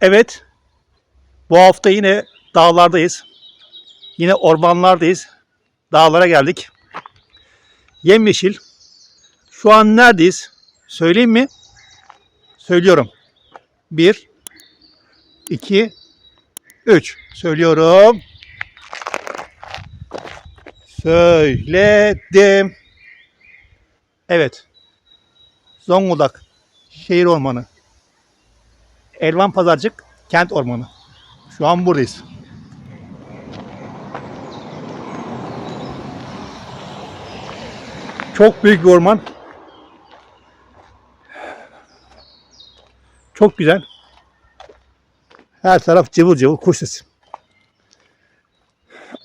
Evet. Bu hafta yine dağlardayız. Yine ormanlardayız. Dağlara geldik. Yemyeşil. Şu an neredeyiz? Söyleyeyim mi? Söylüyorum. Bir, iki, üç. Söylüyorum. Söyledim. Evet. Zonguldak Şehir Ormanı. Elvan Pazarcık Kent Ormanı. Şu an buradayız. Çok büyük bir orman. Çok güzel. Her taraf cıvıl cıvıl kuş sesi.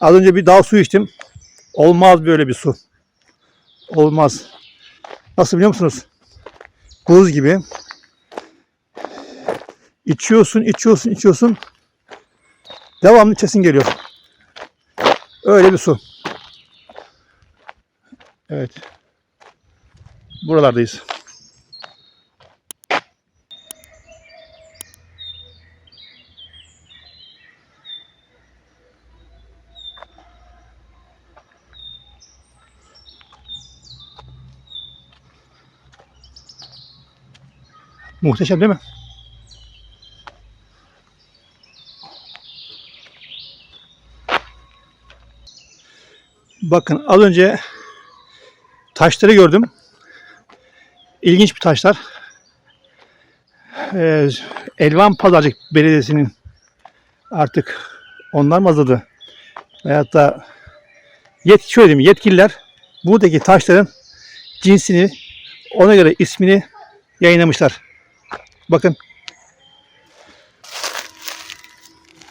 Az önce bir dağ suyu içtim. Olmaz böyle bir su. Olmaz. Nasıl biliyor musunuz? Buz gibi. İçiyorsun, içiyorsun, içiyorsun. Devamlı içesin geliyor. Öyle bir su. Evet. Buralardayız. Muhteşem değil mi? Bakın az önce taşları gördüm. İlginç bir taşlar. Ee, Elvan Pazarcık Belediyesi'nin artık onlar mı azadı? Veyahut da yet, şöyle diyeyim, yetkililer buradaki taşların cinsini ona göre ismini yayınlamışlar. Bakın.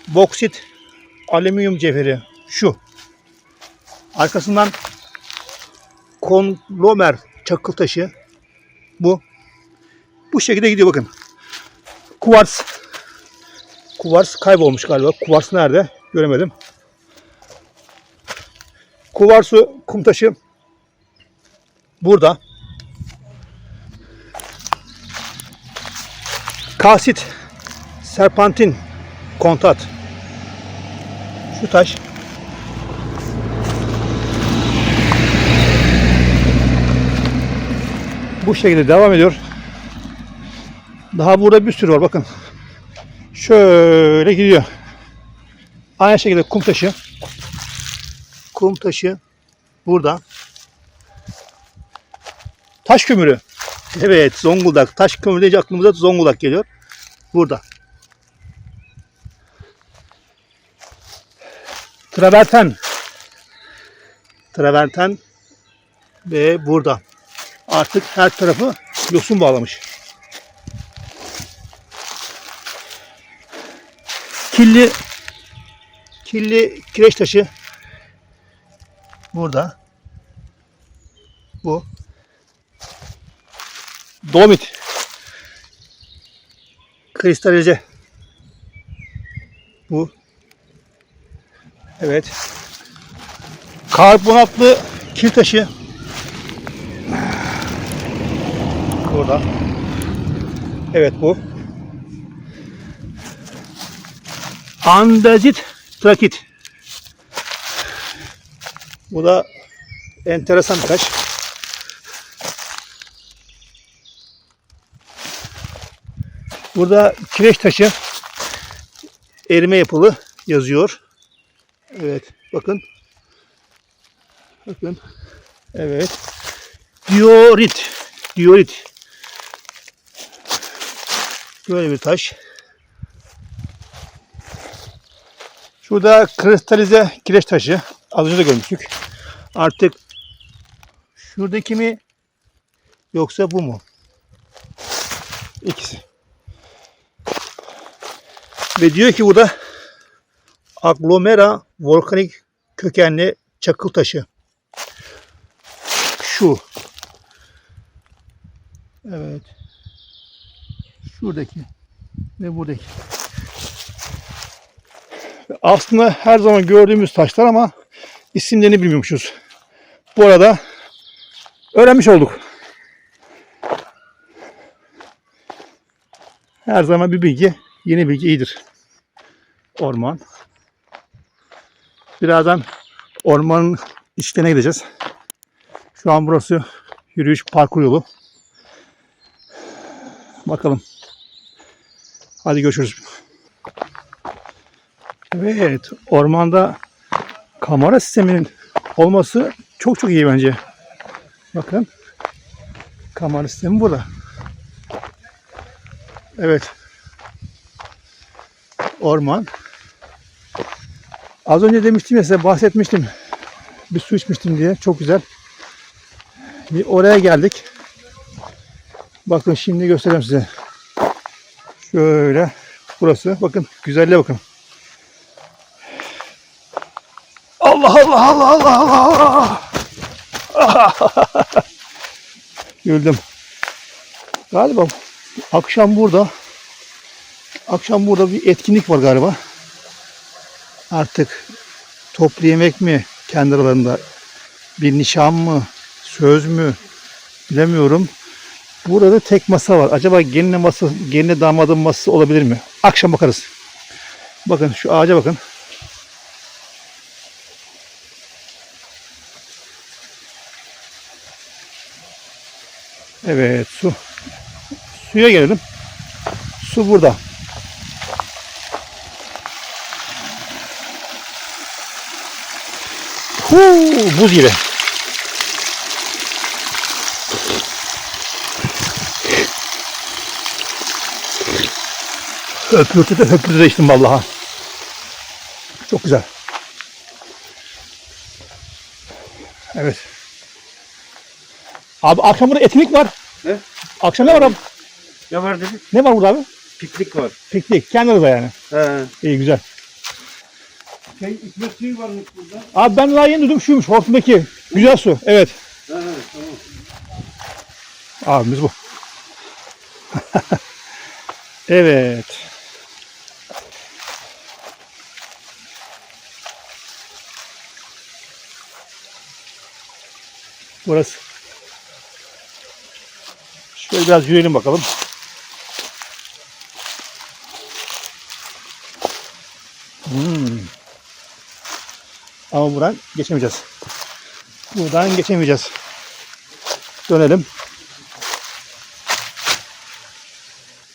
Boksit alüminyum cevheri şu. Arkasından konlomer çakıl taşı bu. Bu şekilde gidiyor bakın. Kuvars. Kuvars kaybolmuş galiba. Kuvars nerede? Göremedim. Kuvarsu kum taşı burada. Kasit, serpantin, kontat. Şu taş. Bu şekilde devam ediyor. Daha burada bir sürü var bakın. Şöyle gidiyor. Aynı şekilde kum taşı. Kum taşı burada. Taş kömürü. Evet Zonguldak. Taş kömürü deyince aklımıza Zonguldak geliyor. Burada. Traverten. Traverten ve burada. Artık her tarafı yosun bağlamış. Killi killi kireç taşı burada. Bu. Dolomit. Kristalize. Bu. Evet. Karbonatlı kil taşı. Burada. Evet bu. Andezit trakit. Bu da enteresan bir taş. Burada kireç taşı erime yapılı yazıyor. Evet bakın. Bakın. Evet. Diorit. Diorit. Böyle bir taş. Şurada kristalize kireç taşı. Az önce de görmüştük. Artık şuradaki mi yoksa bu mu? İkisi. Ve diyor ki burada aglomera volkanik kökenli çakıl taşı. Şu. Evet. Şuradaki ve buradaki. Aslında her zaman gördüğümüz taşlar ama isimlerini bilmiyormuşuz. Bu arada öğrenmiş olduk. Her zaman bir bilgi Yeni bilgi iyidir. Orman. Birazdan ormanın içlerine gideceğiz. Şu an burası yürüyüş parkur yolu. Bakalım. Hadi görüşürüz. Evet, ormanda kamera sisteminin olması çok çok iyi bence. Bakın. Kamera sistemi burada. Evet. Orman. Az önce demiştim ya size bahsetmiştim. Bir su içmiştim diye. Çok güzel. Bir oraya geldik. Bakın şimdi göstereyim size. Şöyle. Burası. Bakın güzelliğe bakın. Allah Allah Allah Allah Allah. Güldüm. Galiba akşam burada akşam burada bir etkinlik var galiba. Artık toplu yemek mi kendi aralarında bir nişan mı söz mü bilemiyorum. Burada tek masa var. Acaba gelinle masa, gelinle damadın masası olabilir mi? Akşam bakarız. Bakın şu ağaca bakın. Evet su. Suya gelelim. Su burada. Huu, buz gibi. Höpürtü de höpürtü de içtim vallahi. Çok güzel. Evet. Abi akşam burada etkinlik var. Ne? Akşam ne var abi? Ne var dedi? Ne var burada abi? Piknik var. Piknik. Kendi arada yani. He. İyi güzel. Şey içmek suyu varmış burada. Abi ben daha yeni duydum şuymuş. Hortumdaki. Güzel su. Evet. He tamam. Abimiz bu. evet. Burası. Şöyle biraz yürüyelim bakalım. Hmm. Ama buradan geçemeyeceğiz. Buradan geçemeyeceğiz. Dönelim.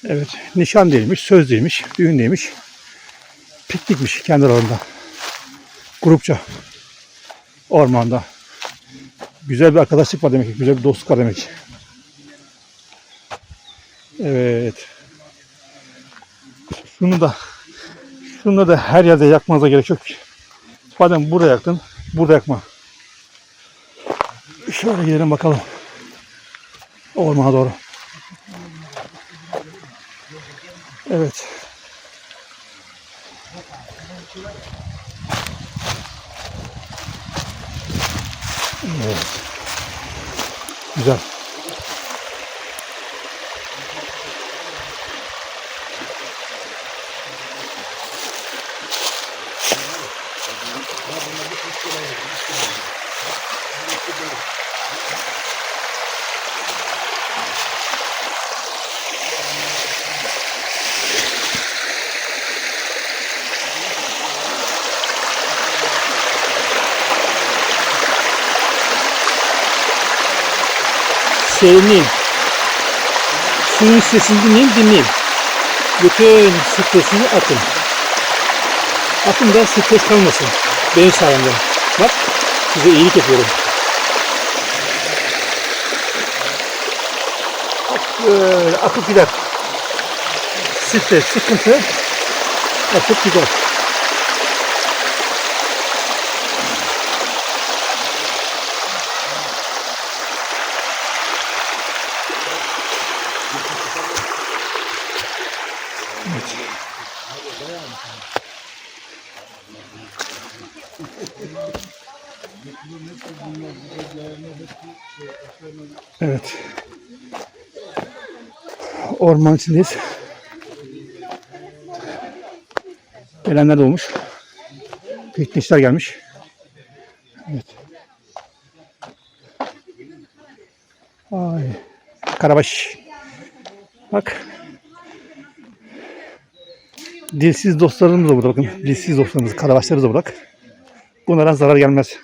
Evet, nişan değilmiş, söz değilmiş, düğün değilmiş. Piknikmiş kendi aralarında. Grupça. Ormanda. Güzel bir arkadaşlık var demek ki, güzel bir dostluk var demek ki. Evet. Şunu da şunu da her yerde yakmanıza gerek yok. Madem burada yaktın, burada yakma. Şöyle gidelim bakalım. Ormana doğru. Evet. Güzel. Serinleyin. Suyun sesini dinleyin, dinleyin. Bütün stresini atın. Atın da stres kalmasın. Benim sayemde. Bak, size iyilik yapıyorum. Böyle akıp gider. Stres, sıkıntı akıp gider. Evet. Orman içindeyiz. Gelenler de olmuş. Piknikçiler gelmiş. Evet. Ay. Karabaş. Bak. Dilsiz dostlarımız da burada bakın. Dilsiz dostlarımız, karabaşlarımız da burada. Bunlara zarar gelmez.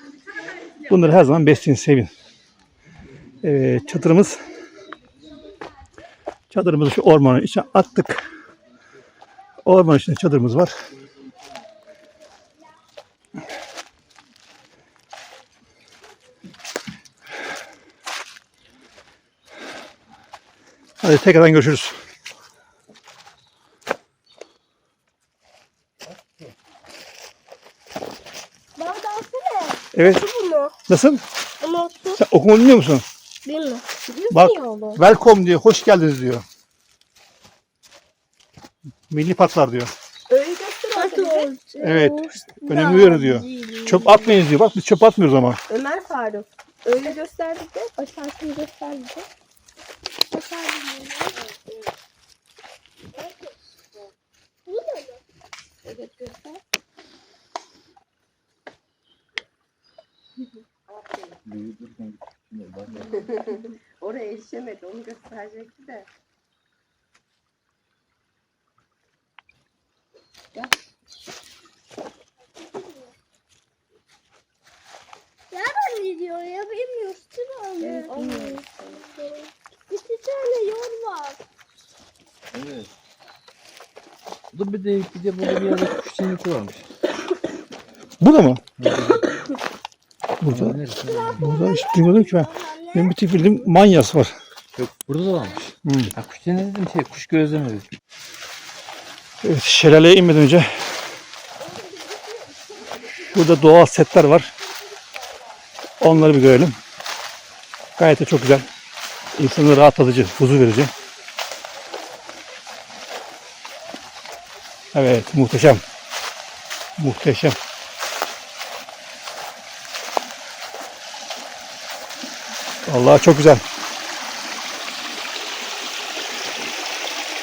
Bunları her zaman besleyin, sevin. Evet, çadırımız çadırımızı şu ormanın içine attık. Orman içinde çadırımız var. Hadi tekrardan görüşürüz. Bana da Evet. Bunu. Nasıl? Ama olsun. Sen okuma bilmiyor musun? Bilmiyorum. Bak. Welcome diyor. Hoş geldiniz diyor. Milli parklar diyor. Öyle göster Evet. Önemli uyarı diyor. Çöp atmayın diyor. Bak biz çöp atmıyoruz ama. Ömer Faruk. Öyle gösterdik de başarısını gösterdik de. Bu da mı? Evet göster. Oraya erişemedi. Onu gösterecekti de. Nereden gidiyor ya? Bilmiyoruz. Değil mi? İki tane yol var. Evet. Bu bir de bir de burada bir yerde kuş cenneti varmış. Burada mı? Burada. Burada hiç duymadım ki ben. Benim bir tek bildiğim manyas var. Yok burada da varmış. Hmm. Ha, kuş cenneti dedim şey kuş gözlemi dedim. Evet, şelaleye inmeden önce burada doğal setler var. Onları bir görelim. Gayet de çok güzel. İnsanı rahatlatıcı, huzur verici. Evet, muhteşem. Muhteşem. Vallahi çok güzel.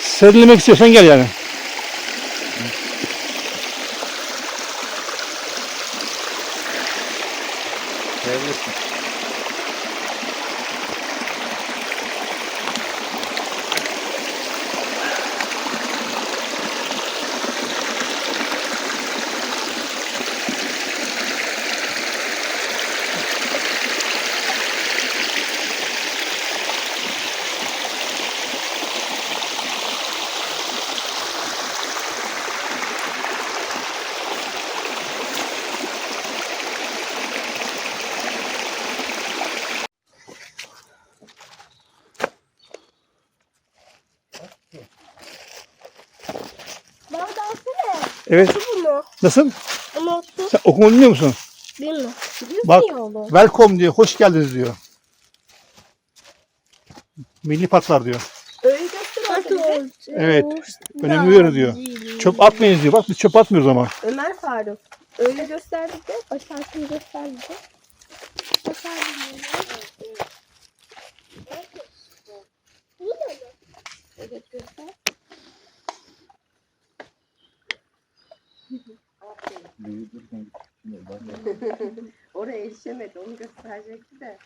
Serinlemek istiyorsan gel yani. Sevgilisın. Bana da Evet, Bunu. nasıl? Ama olsun. Sen okuma bilmiyor musun? Bilmiyorum. Bak. Welcome diyor, hoş geldiniz diyor. Milli parklar diyor. Öyle Evet. Önemli uyarı diyor. Çöp atmayın diyor. Bak biz çöp atmıyoruz ama. Ömer Faruk. Öyle gösterdik de başarısını gösterdik de. Evet göster. Oraya erişemedi. Onu gösterecekti de.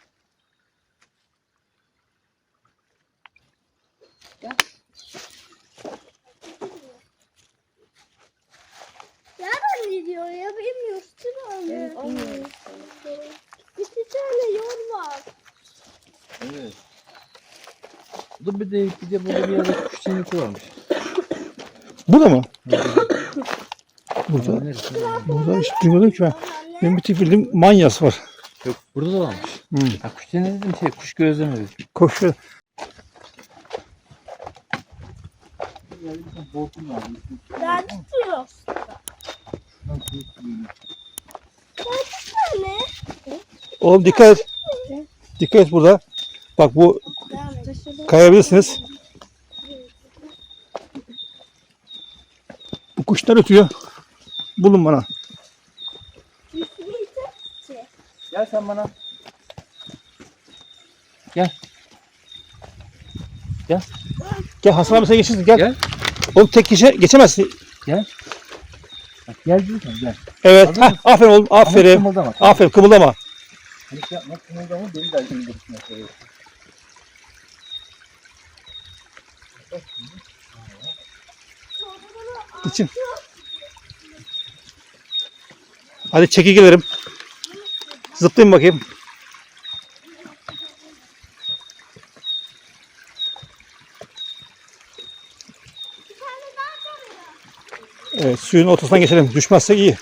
Nereden gidiyor ya? Bilmiyoruz değil mi? İki tane yol var. Evet. Bu bir de bir de burada bir yerde cenneti varmış. Burada mı? Burada. Burada hiç duymadım ki ben. Benim bir tek bildiğim manyas var. Yok burada da varmış. Hmm. Ha, kuş cenneti dedim şey kuş gözlemi dedim. Koş şöyle. Ben tutuyor. Ne? Oğlum dikkat et. Dikkat et burada. Bak bu kayabilirsiniz. Bu kuşlar ötüyor. Bulun bana. Gel sen bana. Gel. Gel Hasan abi sen geçirsin gel. Gel. Oğlum tek kişi geçemezsin. Bak, gel diyorsan gel. Evet. Heh, aferin oğlum. Ama Aferin. kımıldama. Aferin kımıldama. Panik yapma kımıldama beni de üzere. için. Hadi çekilgilerim. Zıplayayım bakayım. Evet suyun ortasından geçelim. Düşmezsek iyi.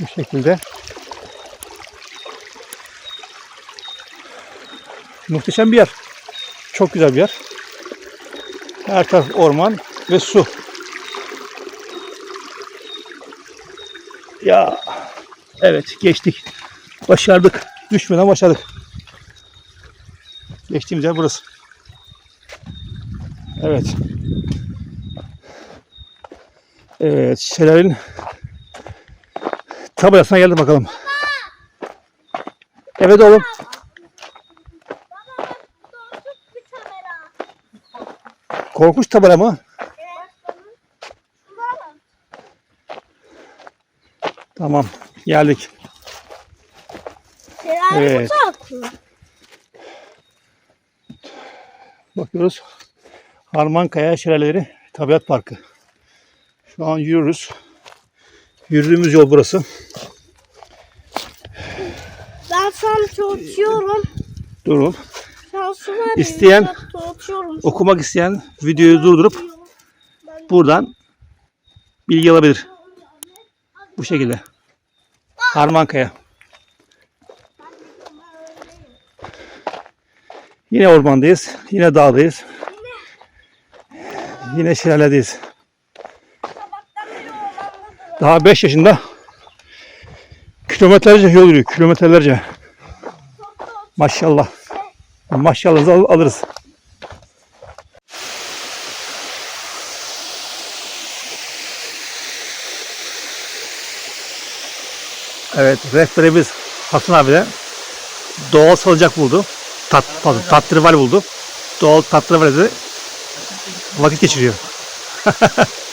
Bu şekilde. Muhteşem bir yer. Çok güzel bir yer. Her taraf orman ve su. Ya evet geçtik. Başardık. Düşmeden başardık. Geçtiğimiz yer burası. Evet. Evet, şelalenin tabelasına geldim bakalım. Evet oğlum. bir kamera. Korkunç tabela mı? Tamam, geldik. Evet. Bakıyoruz. Harmankaya Şelaleleri Tabiat Parkı. Şu an yürüyoruz. Yürüdüğümüz yol burası. Ben şu an çalışıyorum. Durun. İsteyen-. Okumak isteyen videoyu durdurup buradan bilgi alabilir. Bu şekilde. Harmankaya. Yine ormandayız. Yine dağdayız. Yine şelaledeyiz. Daha 5 yaşında kilometrelerce yol yürüyor. Kilometrelerce. Maşallah. Maşallahınızı al- alırız. Evet, rehberimiz Hasan abi de doğal salıncak buldu. Tat, pardon, tatrival buldu. Doğal tatrivalde vakit geçiriyor.